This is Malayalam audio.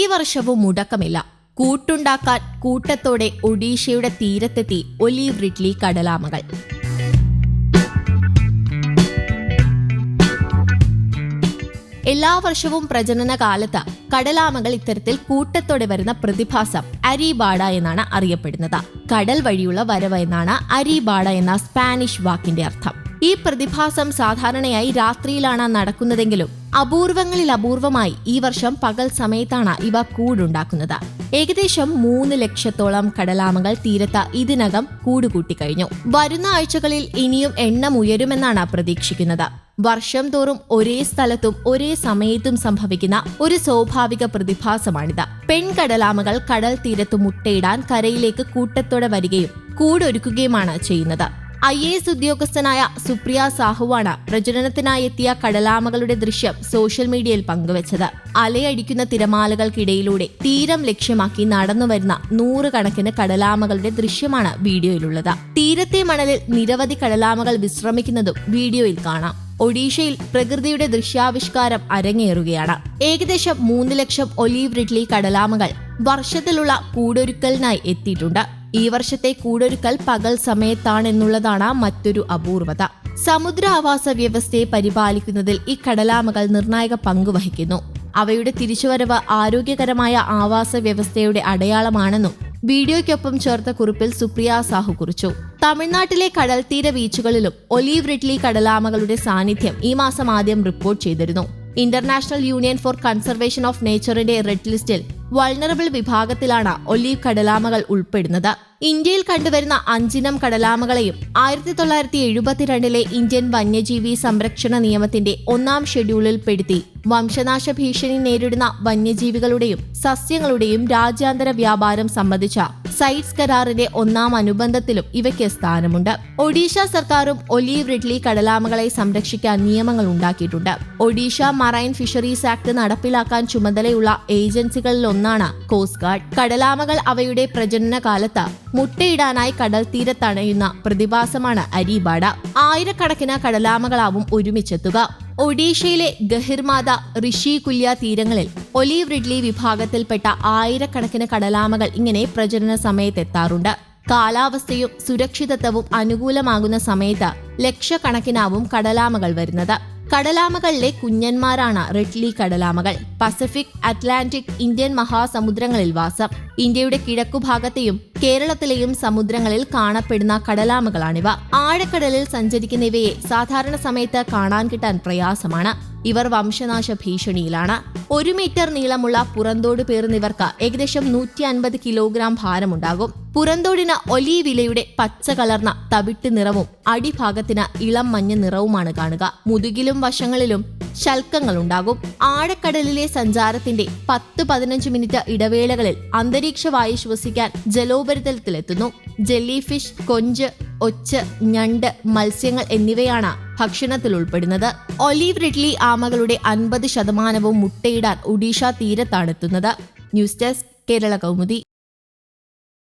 ഈ വർഷവും മുടക്കമില്ല. കൂട്ടുണ്ടാക്കാൻ കൂട്ടത്തോടെ ഒഡീഷയുടെ തീരത്തെത്തി ഒലീവ് റിഡ്ലി കടലാമകൾ. എല്ലാ വർഷവും പ്രജനന കാലത്ത് കടലാമകൾ ഇത്തരത്തിൽ കൂട്ടത്തോടെ വരുന്ന പ്രതിഭാസം അരിബാഡ എന്നാണ് അറിയപ്പെടുന്നത്. കടൽ വഴിയുള്ള വരവ് എന്നാണ് അരിബാഡ എന്ന സ്പാനിഷ് വാക്കിന്റെ അർത്ഥം. ഈ പ്രതിഭാസം സാധാരണയായി രാത്രിയിലാണ് നടക്കുന്നതെങ്കിലും അപൂർവങ്ങളിൽ അപൂർവമായി ഈ വർഷം പകൽ സമയത്താണ് ഇവ കൂടുണ്ടാക്കുന്നത്. ഏകദേശം മൂന്ന് ലക്ഷത്തോളം കടലാമകൾ തീരത്ത് ഇതിനകം കൂടുകൂട്ടിക്കഴിഞ്ഞു വരുന്ന ആഴ്ചകളിൽ ഇനിയും എണ്ണം ഉയരുമെന്നാണ് പ്രതീക്ഷിക്കുന്നത്. വർഷം തോറും ഒരേ സ്ഥലത്തും ഒരേ സമയത്തും സംഭവിക്കുന്ന ഒരു സ്വാഭാവിക പ്രതിഭാസമാണിത്. പെൺകടലാമകൾ കടൽ തീരത്ത് മുട്ടയിടാൻ കരയിലേക്ക് കൂട്ടത്തോടെ വരികയും കൂടൊരുക്കുകയുമാണ് ചെയ്യുന്നത്. ഐ എ എസ് ഉദ്യോഗസ്ഥനായ സുപ്രിയ സാഹുവാണ് പ്രചരണത്തിനായി എത്തിയ കടലാമകളുടെ ദൃശ്യം സോഷ്യൽ മീഡിയയിൽ പങ്കുവച്ചത്. അലയടിക്കുന്ന തിരമാലകൾക്കിടയിലൂടെ തീരം ലക്ഷ്യമാക്കി നടന്നുവരുന്ന നൂറുകണക്കിന് കടലാമകളുടെ ദൃശ്യമാണ് വീഡിയോയിലുള്ളത്. തീരത്തെ മണലിൽ നിരവധി കടലാമകൾ വിശ്രമിക്കുന്നതും വീഡിയോയിൽ കാണാം. ഒഡീഷയിൽ പ്രകൃതിയുടെ ദൃശ്യാവിഷ്കാരം അരങ്ങേറുകയാണ്. ഏകദേശം മൂന്ന് ലക്ഷം ഒലീവ് റിഡ്ലി കടലാമകൾ വർഷത്തിലുള്ള കൂടൊരുക്കലിനായി എത്തിയിട്ടുണ്ട്. ഈ വർഷത്തെ കൂടൊരുക്കൽ പകൽ സമയത്താണെന്നുള്ളതാണ് മറ്റൊരു അപൂർവത. സമുദ്ര ആവാസ വ്യവസ്ഥയെ പരിപാലിക്കുന്നതിൽ ഈ കടലാമകൾ നിർണായക പങ്ക് വഹിക്കുന്നു. അവയുടെ തിരിച്ചുവരവ് ആരോഗ്യകരമായ ആവാസ വ്യവസ്ഥയുടെ അടയാളമാണെന്നും വീഡിയോയ്ക്കൊപ്പം ചേർത്ത കുറിപ്പിൽ സുപ്രിയ സാഹു കുറിച്ചു. തമിഴ്നാട്ടിലെ കടൽത്തീര ബീച്ചുകളിലും ഒലീവ് റിഡ്ലി കടലാമകളുടെ സാന്നിധ്യം ഈ മാസം ആദ്യം റിപ്പോർട്ട് ചെയ്തിരുന്നു. International union for conservation of നേച്ചറിന്റെ red ലിസ്റ്റിൽ വൾണറബിൾ വിഭാഗത്തിലാണ് ഒലീവ് കടലാമകൾ ഉൾപ്പെടുന്നത്. ഇന്ത്യയിൽ കണ്ടുവരുന്ന അഞ്ചിനം കടലാമകളെയും ആയിരത്തി തൊള്ളായിരത്തി എഴുപത്തിരണ്ടിലെ ഇന്ത്യൻ വന്യജീവി സംരക്ഷണ നിയമത്തിന്റെ ഒന്നാം ഷെഡ്യൂളിൽ പെടുത്തി. വംശനാശ ഭീഷണി നേരിടുന്ന വന്യജീവികളുടെയും സസ്യങ്ങളുടെയും രാജ്യാന്തര വ്യാപാരം സംബന്ധിച്ച സൈറ്റ്സ് കരാറിന്റെ ഒന്നാം അനുബന്ധത്തിലും ഇവയ്ക്ക് സ്ഥാനമുണ്ട്. ഒഡീഷ സർക്കാരും ഒലീവ് റിഡ്ലി കടലാമകളെ സംരക്ഷിക്കാൻ നിയമങ്ങൾ ഉണ്ടാക്കിയിട്ടുണ്ട്. ഒഡീഷ മറൈൻ ഫിഷറീസ് ആക്ട് നടപ്പിലാക്കാൻ ചുമതലയുള്ള ഏജൻസികളിൽ ഒന്നാണ് കോസ്റ്റ് ഗാർഡ് കടലാമകൾ അവയുടെ പ്രജനന കാലത്ത് മുട്ടയിടാനായി കടൽ തീരത്തണയുന്ന പ്രതിഭാസമാണ് അരിബാഡ. ആയിരക്കണക്കിന് കടലാമകളാവും ഒരുമിച്ചെത്തുക. ഒഡീഷയിലെ ഗഹിർമാത ഋഷി കുല്യ തീരങ്ങളിൽ ഒലീവ് റിഡ്ലി വിഭാഗത്തിൽപ്പെട്ട ആയിരക്കണക്കിന് കടലാമകൾ ഇങ്ങനെ പ്രജനന സമയത്തെത്താറുണ്ട് കാലാവസ്ഥയും സുരക്ഷിതത്വവും അനുകൂലമാകുന്ന സമയത്ത് ലക്ഷക്കണക്കിനാവും കടലാമകൾ വരുന്നത്. കടലാമകളിലെ കുഞ്ഞന്മാരാണ് റെഡ്ലി കടലാമകൾ. പസഫിക് അറ്റ്ലാന്റിക് ഇന്ത്യൻ മഹാസമുദ്രങ്ങളിൽ വാസം. ഇന്ത്യയുടെ കിഴക്കുഭാഗത്തെയും കേരളത്തിലെയും സമുദ്രങ്ങളിൽ കാണപ്പെടുന്ന കടലാമകളാണിവ. ആഴക്കടലിൽ സഞ്ചരിക്കുന്ന ഇവയെ സാധാരണ സമയത്ത് കാണാൻ കിട്ടാൻ പ്രയാസമാണ്. ഇവർ വംശനാശ ഭീഷണിയിലാണ്. ഒരു മീറ്റർ നീളമുള്ള പുറന്തോട് പേർന്നിവർക്ക് ഏകദേശം നൂറ്റി അൻപത് കിലോഗ്രാം ഭാരമുണ്ടാകും. പുറന്തോടിന് ഒലീവിലയുടെ പച്ച കലർന്ന തവിട്ട് നിറവും അടിഭാഗത്തിന് ഇളം മഞ്ഞ നിറവുമാണ് കാണുക. മുതുകിലും വശങ്ങളിലും ശൽക്കങ്ങൾ ഉണ്ടാകും ആഴക്കടലിലെ സഞ്ചാരത്തിന്റെ പത്ത് പതിനഞ്ച് മിനിറ്റ് ഇടവേളകളിൽ അന്തരീക്ഷ വായു ശ്വസിക്കാൻ ജലോപരിതലത്തിലെത്തുന്നു. ജെല്ലി ഫിഷ് കൊഞ്ച് ഒച്ച് ഞണ്ട് മത്സ്യങ്ങൾ എന്നിവയാണ് ഭക്ഷണത്തിൽ ഉൾപ്പെടുന്നത്. ഒലീവ് റിഡ്ലി ആമകളുടെ അൻപത് ശതമാനവും മുട്ടയിടാൻ ഒഡീഷ തീരത്താണെത്തുന്നത് ന്യൂസ് ഡെസ്ക് കേരള കൗമുദി.